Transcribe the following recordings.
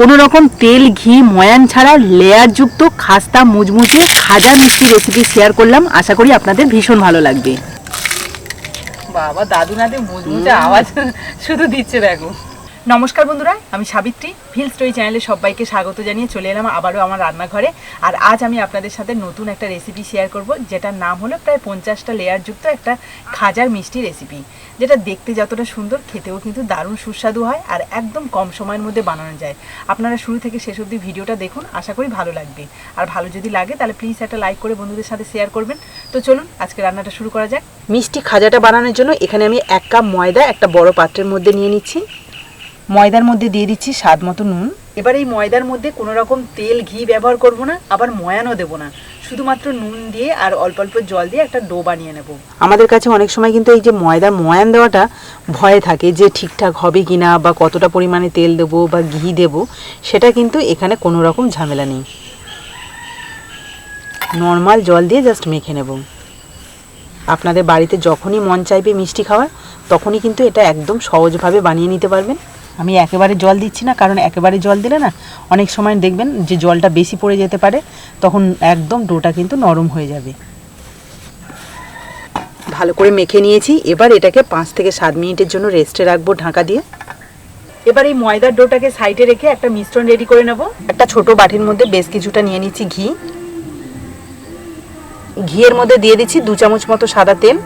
কোনো রকম তেল ঘি ময়ান ছাড়া লেয়ারযুক্ত খাস্তা মুচমুচে খাজা মিষ্টি রেসিপি শেয়ার করলাম। আশা করি আপনাদের ভীষণ ভালো লাগবে। বাবা দাদু নাতে মুচমুচে আওয়াজ শুধু দিচ্ছে দেখো। নমস্কার বন্ধুরা, আমি সাবিত্রী। ফিল স্টোরি চ্যানেলে সবাইকে স্বাগত জানিয়ে চলে এলাম আবারও আমার রান্নাঘরে। আর আজ আমি আপনাদের সাথে নতুন একটা রেসিপি শেয়ার করব, যেটার নাম হলো প্রায় পঞ্চাশটা লেয়ারযুক্ত একটা খাজার মিষ্টি রেসিপি যেটা দেখতে যতটা সুন্দর, খেতেও কিন্তু দারুণ সুস্বাদু হয় আর একদম কম সময়ের মধ্যে বানানো যায়। আপনারা শুরু থেকে শেষ অবধি ভিডিওটা দেখুন, আশা করি ভালো লাগবে। আর ভালো যদি লাগে, তাহলে প্লিজ একটা লাইক করে বন্ধুদের সাথে শেয়ার করবেন। তো চলুন, আজকে রান্নাটা শুরু করা যাক। মিষ্টি খাজাটা বানানোর জন্য এখানে আমি এক কাপ ময়দা, একটা বড় পাত্রের মধ্যে নিয়ে নিচ্ছি। ময়দার মধ্যে দিয়ে দিচ্ছি স্বাদ মতো নুন। এবার এই ময়দার মধ্যে কোনো রকম তেল ঘি ব্যবহার করব না আবার ময়ানও দেবো না। শুধুমাত্র নুন দিয়ে আর অল্প অল্প জল দিয়ে একটা ডো বানিয়ে নেব। আমাদের কাছে অনেক সময় কিন্তু এই যে ময়দা ময়ান দেওয়াটা ভয়ে থাকে যে ঠিকঠাক হবে কি না বা কতটা পরিমাণে তেল দেবো বা ঘি দেবো সেটা কিন্তু এখানে কোনো রকম ঝামেলা নেই। নর্মাল জল দিয়ে জাস্ট মেখে নেব। আপনাদের বাড়িতে যখনই মন চাইবে মিষ্টি খাওয়ার তখনই কিন্তু এটা একদম সহজভাবে বানিয়ে নিতে পারবেন। আমি একেবারে জল দিচ্ছি না, কারণ একেবারে জল দিলে না অনেক সময় দেখবেন যে জলটা বেশি পড়ে যেতে পারে, তখন একদম ডোটা কিন্তু নরম হয়ে যাবে। ভালো করে মেখে নিয়েছি, এবার এটাকে পাঁচ থেকে সাত মিনিটের জন্য রেস্টে রাখব ঢাকা দিয়ে। এবার এই ময়দার ডোটাকে সাইডে রেখে একটা মিশ্রণ রেডি করে নেব। একটা ছোট বাটির মধ্যে বেশ কিছুটা নিয়ে নিচ্ছি ঘি। ঘিয়ের মধ্যে দিয়ে দিচ্ছি দু চামচ মতো সাদা তেল।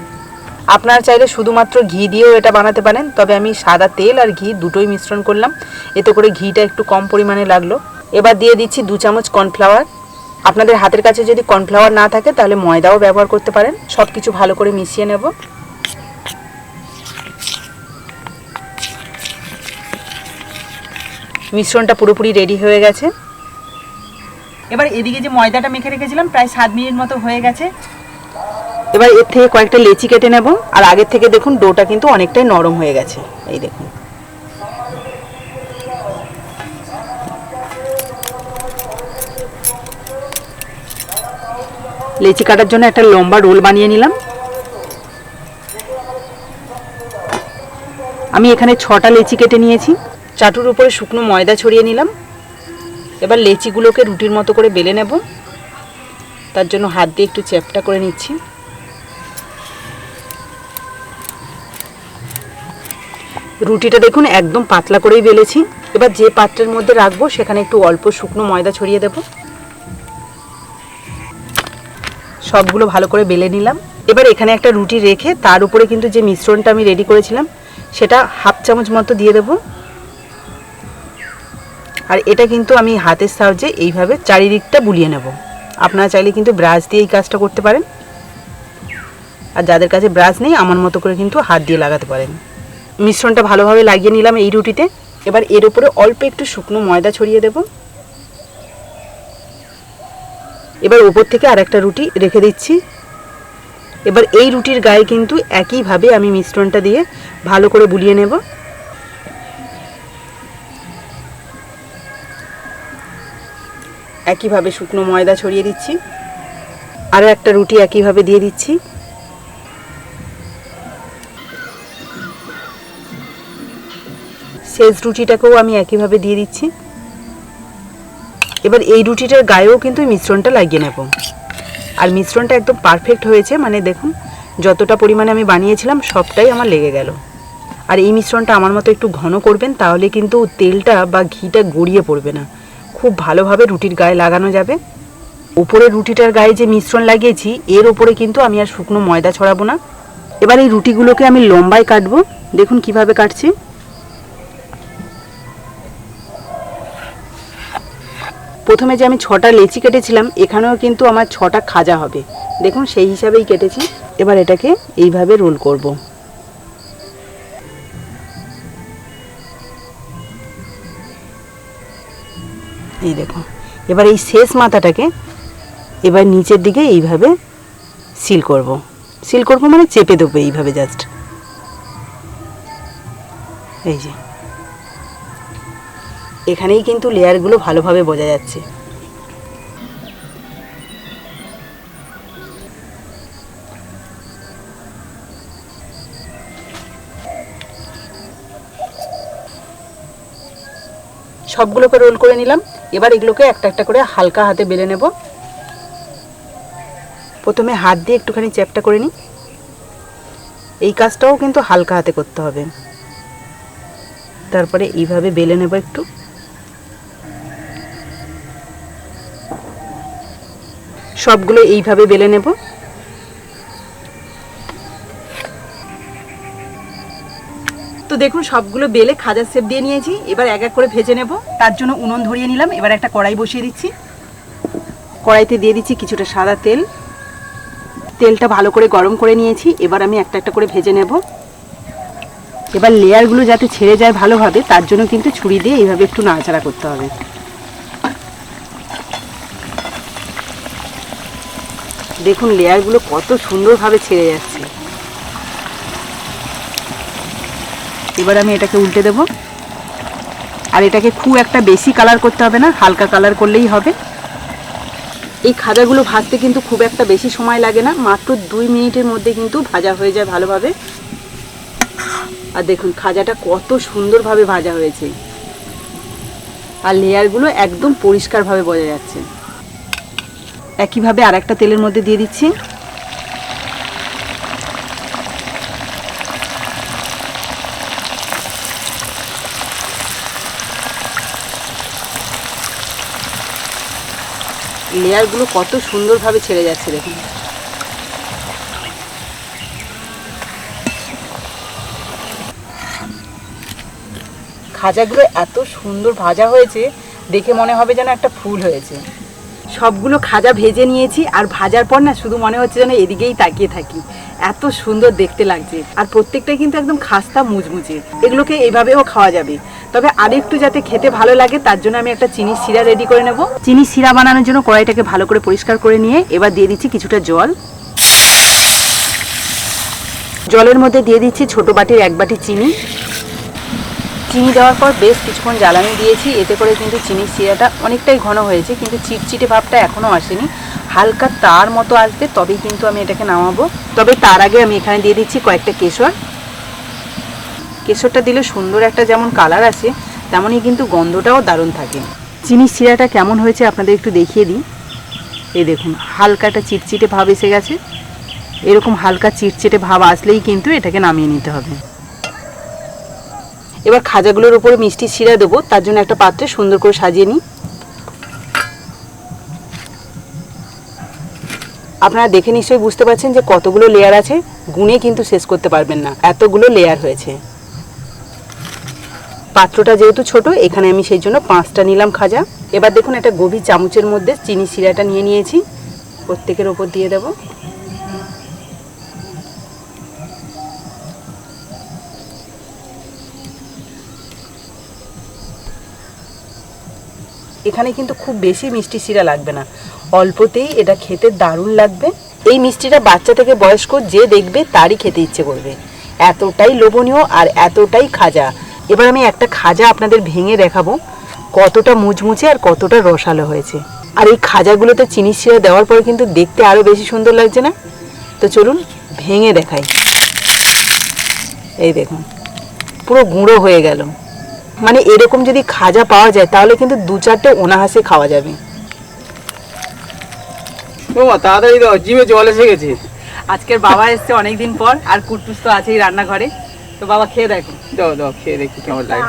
আপনারা চাইলে শুধুমাত্র ঘি দিয়েও এটা বানাতে পারেন, তবে আমি সাদা তেল আর ঘি দুটোই মিশ্রণ করলাম। এতে করে ঘিটা একটু কম পরিমাণে লাগল। এবার দিয়ে দিচ্ছি দু চামচ কর্নফ্লাওয়ার। আপনাদের হাতের কাছে যদি কর্নফ্লাওয়ার না থাকে, তাহলে ময়দাও ব্যবহার করতে পারেন। সব কিছু ভালো করে মিশিয়ে নেব। মিশ্রণটা পুরোপুরি রেডি হয়ে গেছে। এবার এদিকে যে ময়দাটা মেখে রেখেছিলাম, প্রায় সাত মিনিট মতো হয়ে গেছে। এবার এর থেকে কয়েকটা লেচি কেটে নেব। আর আগের থেকে দেখুন, ডোটা কিন্তু অনেকটাই নরম হয়ে গেছে। এই দেখুন। লেচি কাটার জন্য একটা লম্বা রোল বানিয়ে নিলাম। আমি এখানে ছটা লেচি কেটে নিয়েছি। চাটুর উপরে শুকনো ময়দা ছড়িয়ে নিলাম। এবার লেচিগুলোকে রুটির মতো করে বেলে নেব। তার জন্য হাত দিয়ে একটু চ্যাপটা করে নিচ্ছি। রুটিটা দেখুন, একদম পাতলা করেই বেলেছি। এবার যে পাত্রের মধ্যে রাখব, সেখানে একটু অল্প শুকনো ময়দা ছড়িয়ে দেব। সবগুলো ভালো করে বেলে নিলাম। এবার এখানে একটা রুটি রেখে, তার উপরে কিন্তু যে মিশ্রণটা আমি রেডি করেছিলাম, সেটা হাফ চামচ মতো দিয়ে দেবো। আর এটা কিন্তু আমি হাতের সাহায্যে এইভাবে চারিদিকটা বুলিয়ে নেব। আপনারা চাইলে কিন্তু ব্রাশ দিয়ে এই কাজটা করতে পারেন। আর যাদের কাছে ব্রাশ নেই, আমার মতো করে কিন্তু হাত দিয়ে লাগাতে পারেন। মিশ্রণটা ভালোভাবে লাগিয়ে নিলাম এই রুটিতে। এবার এর উপরে অল্প একটু শুকনো ময়দা ছড়িয়ে দেব। এবার উপর থেকে আর একটা রুটি রেখে দিচ্ছি। এবার এই রুটির গায়ে কিন্তু একইভাবে আমি মিশ্রণটা দিয়ে ভালো করে বুলিয়ে নেব। একইভাবে শুকনো ময়দা ছড়িয়ে দিচ্ছি। আরও একটা রুটি একইভাবে দিয়ে দিচ্ছি। শেষ রুটিটাকেও আমি একইভাবে দিয়ে দিচ্ছি। এবার এই রুটিটার গায়েও কিন্তু মিশ্রণটা লাগিয়ে নেব। আর মিশ্রণটা একদম পারফেক্ট হয়েছে মানে দেখুন, যতটা পরিমাণে আমি বানিয়েছিলাম, সবটাই আমার লেগে গেল। আর এই মিশ্রণটা আমার মতো একটু ঘন করবেন, তাহলে কিন্তু তেলটা বা ঘিটা গড়িয়ে পড়বে না। খুব ভালোভাবে রুটির গায়ে লাগানো যাবে। উপরে রুটিটার গায়ে যে মিশ্রণ লাগিয়েছি, এর উপরে কিন্তু আমি আর শুকনো ময়দা ছড়াবো না। এবার এই রুটিগুলোকে আমি লম্বায় কাটবো। দেখুন কীভাবে কাটছি। প্রথমে যে আমি ছটা লেচি কেটেছিলাম, এখানেও কিন্তু আমার ছটা খাজা হবে। দেখুন, সেই হিসাবেই কেটেছি। এবার এটাকে এইভাবে রোল করব। এই দেখো এবার এই শেষ মাথাটাকে এবার নিচের দিকে এইভাবে সিল করব। সিল করব মানে চেপে দেবো এইভাবে জাস্ট। এই যে। এখানেই কিন্তু লেয়ারগুলো ভালোভাবে বোঝা যাচ্ছে। সবগুলোকে রোল করে নিলাম। এবার এগুলোকে একটা একটা করে হালকা হাতে বেলে নেব। প্রথমে হাত দিয়ে একটুখানি চ্যাপটা করে নিই। এই কাজটাও কিন্তু হালকা হাতে করতে হবে। তারপরে এইভাবে বেলে নেব একটু। সবগুলো এইভাবে বেলে নেব। তো দেখুন, সবগুলো বেলে খাজার সেপ দিয়ে নিয়েছি। এবার এক এক করে ভেজে নেব। তার জন্য উনুন ধরিয়ে নিলাম। এবার একটা কড়াই বসিয়ে দিচ্ছি। কড়াইতে দিয়ে দিচ্ছি কিছুটা সাদা তেল। তেলটা ভালো করে গরম করে নিয়েছি। এবার আমি একটা একটা করে ভেজে নেব। এবার লেয়ারগুলো যাতে ছেড়ে যায় ভালোভাবে, তার জন্য কিন্তু ছুরি দিয়ে এইভাবে একটু নাড়াচাড়া করতে হবে। দেখুন লেয়ারগুলো কত সুন্দরভাবে ছেড়ে যাচ্ছে। এবার আমি এটাকে উল্টে দেব। আর এটাকে খুব একটা বেশি কালার করতে হবে না, হালকা কালার করলেই হবে। এই খাজাগুলো ভাজতে কিন্তু খুব একটা বেশি সময় লাগে না, মাত্র দুই মিনিটের মধ্যে কিন্তু ভাজা হয়ে যায় ভালোভাবে। আর দেখুন, খাজাটা কত সুন্দরভাবে ভাজা হয়েছে। আর লেয়ারগুলো একদম পরিষ্কারভাবে বোঝা যাচ্ছে। একইভাবে আর একটা তেলের মধ্যে দিয়ে দিচ্ছি। লেয়ারগুলো কত সুন্দরভাবে ছেড়ে যাচ্ছে দেখুন। খাজাগুলো এত সুন্দর ভাজা হয়েছে, দেখে মনে হবে যেন একটা ফুল হয়েছে। সবগুলো খাজা ভেজে নিয়েছি আর ভাজার পর না শুধু মনে হচ্ছে যেন এদিকেই তাকিয়ে থাকি। এত সুন্দর দেখতে লাগছে। আর প্রত্যেকটাই কিন্তু একদম খাস্তা মুচমুচে এগুলোকে এইভাবেও খাওয়া যাবে। তবে আরেকটু যাতে খেতে ভালো লাগে, তার জন্য আমি একটা চিনি শিরা রেডি করে নেব। চিনি শিরা বানানোর জন্য কড়াইটাকে ভালো করে পরিষ্কার করে নিয়ে এবার দিয়ে দিচ্ছি কিছুটা জল। জলের মধ্যে দিয়ে দিচ্ছি ছোট বাটির এক বাটি চিনি। চিনি দেওয়ার পর বেশ কিছুক্ষণ জ্বালানি দিয়েছি। এতে করে কিন্তু চিনির শিরাটা অনেকটাই ঘন হয়েছে, কিন্তু চিটচিটে ভাবটা এখনও আসেনি। হালকা তার মতো আসবে, তবেই কিন্তু আমি এটাকে নামাবো। তবে তার আগে আমি এখানে দিয়ে দিচ্ছি কয়েকটা কেশর। কেশরটা দিলে সুন্দর একটা যেমন কালার আসে, তেমনই কিন্তু গন্ধটাও দারুণ থাকে। চিনির শিরাটা কেমন হয়েছে আপনাদের একটু দেখিয়ে দিই। এই দেখুন, হালকা একটা চিটচিটে ভাব এসে গেছে। এরকম হালকা চিটচিটে ভাব আসলেই কিন্তু এটাকে নামিয়ে নিতে হবে। এবার খাজাগুলোর উপরে মিষ্টি শিরা দেবো, তার জন্য একটা পাত্রে সুন্দর করে সাজিয়ে নিই। আপনারা দেখে নিশ্চয়ই বুঝতে পারছেন যে কতগুলো লেয়ার আছে, গুনে কিন্তু শেষ করতে পারবেন না, এতগুলো লেয়ার হয়েছে। পাত্রটা যেহেতু ছোট, এখানে আমি সেই জন্য পাঁচটা নিলাম খাজা। এবার দেখুন একটা গভীর চামচের মধ্যে চিনি শিরাটা নিয়ে নিয়েছি, প্রত্যেকের ওপর দিয়ে দেবো। এখানে কিন্তু খুব বেশি মিষ্টি শিরা লাগবে না। অল্পতেই এটা খেতে দারুণ লাগবে। এই মিষ্টিটা বাচ্চা থেকে বয়স্ক যে দেখবে তারই খেতে ইচ্ছে করবে। এতটাই লোভনীয় আর এতটাই খাজা। এবার আমি একটা খাজা আপনাদের ভেঙে দেখাবো। কতটা মুচমুচে আর কতটা রসালো হয়েছে। আর এই খাজাগুলোতে চিনি শিরা দেওয়ার পরে কিন্তু দেখতে আরও বেশি সুন্দর লাগছে না? তো চলুন, ভেঙে দেখাই। এই দেখুন, পুরো গুঁড়ো হয়ে গেল। মানে এরকম যদি খাজা পাওয়া যায় তাহলে কিন্তু দু চারটে অনাহাসে খাওয়া যাবে। বৌমা তাড়াতাড়ি দাও জিভে জল এসে গেছে। আজকের বাবা এসছে অনেকদিন পর আর কুটুস তো আছেই রান্নাঘরে। তো বাবা খেয়ে দেখো। দাও দাও খেয়ে দেখি কেমন লাগে।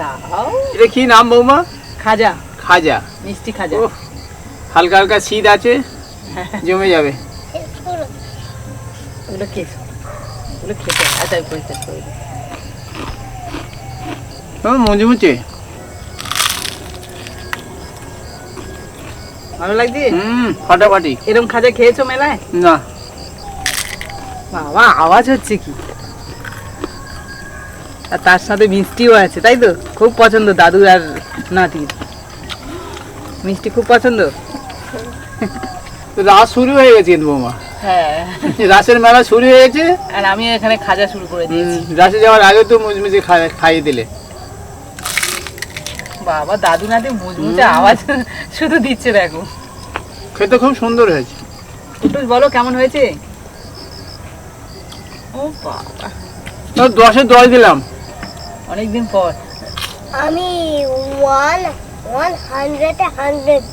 দাও। এটা কি নাম বৌমা? খাজা। খাজা। মিষ্টি খাজা। হালকা হালকা শীত আছে জমে যাবে। ওগুলো খেয়েছো ওগুলো খেতে আচ্ছা পরিষ্কার করে। ও, মুচে মুচে। ভালো লাগছে? হুম ফাটাফাটি। এরকম খাজা খেয়েছো মেলায়? না। বাবা আওয়াজ হচ্ছে কি? আর তার সাথে মিষ্টিও আছে তাই তো? খুব পছন্দ দাদু আর নাতির। মিষ্টি খুব পছন্দ? রাস শুরু হয়ে গেছে কিন্তু বৌমা। হ্যাঁ। রাসের মেলা শুরু হয়ে গেছে আর আমি এখানে খাজা শুরু করে দিয়েছি। রাসে যাওয়ার আগে তো মুচমুচে খা- খাইয়ে দিলে। বাবা দাদু নাতি মুচমুচে আওয়াজ শুধু দিচ্ছে দেখো। খেতে খুব সুন্দর হয়েছে। একটু বলো কেমন হয়েছে? ও বাবা। তো দশে দশ দিলাম। অনেকদিন পর। আমি ওয়ান ওয়ান হান্ড্রেড হান্ড্রেড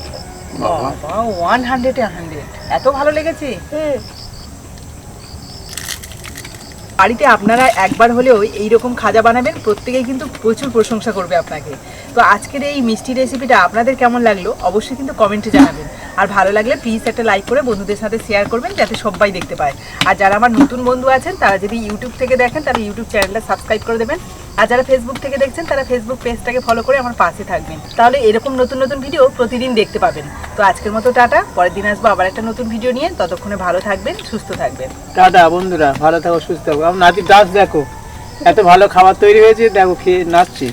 বাবা ওয়ান হান্ড্রেডে হান্ড্রেড এত ভালো লেগেছে? হুম। বাড়িতে আপনারা একবার হলেও এই রকম খাজা বানাবেন, প্রত্যেকেই কিন্তু প্রচুর প্রশংসা করবে আপনাকে। তো আজকের এই মিষ্টি রেসিপিটা আপনাদের কেমন লাগল অবশ্যই কিন্তু কমেন্টে জানাবেন। আর ভালো লাগলে প্লিজ একটা লাইক করে বন্ধুদের সাথে শেয়ার করবেন, যাতে সবাই দেখতে পায়। আর যারা আমার নতুন বন্ধু আছেন, তারা যদি ইউটিউব থেকে দেখেন তারা ইউটিউব চ্যানেলটা সাবস্ক্রাইব করে দেবেন। আর যারা ফেসবুক থেকে দেখছেন, তারা ফেসবুক পেজটাকে ফলো করে আমার পাশে থাকবেন। তাহলে এরকম নতুন নতুন ভিডিও প্রতিদিন দেখতে পাবেন। তো আজকের মতো টাটা, পরের দিন আসব আবার একটা নতুন ভিডিও নিয়ে। ততক্ষণে ভালো থাকবেন, সুস্থ থাকবেন। টাটা বন্ধুরা, ভালো থাকো, সুস্থ থাকো। আমার নাতি, ডান্স দেখো। এত ভালো খাবার তৈরি হয়েছে, দেখো, খেয়ে নাচছি।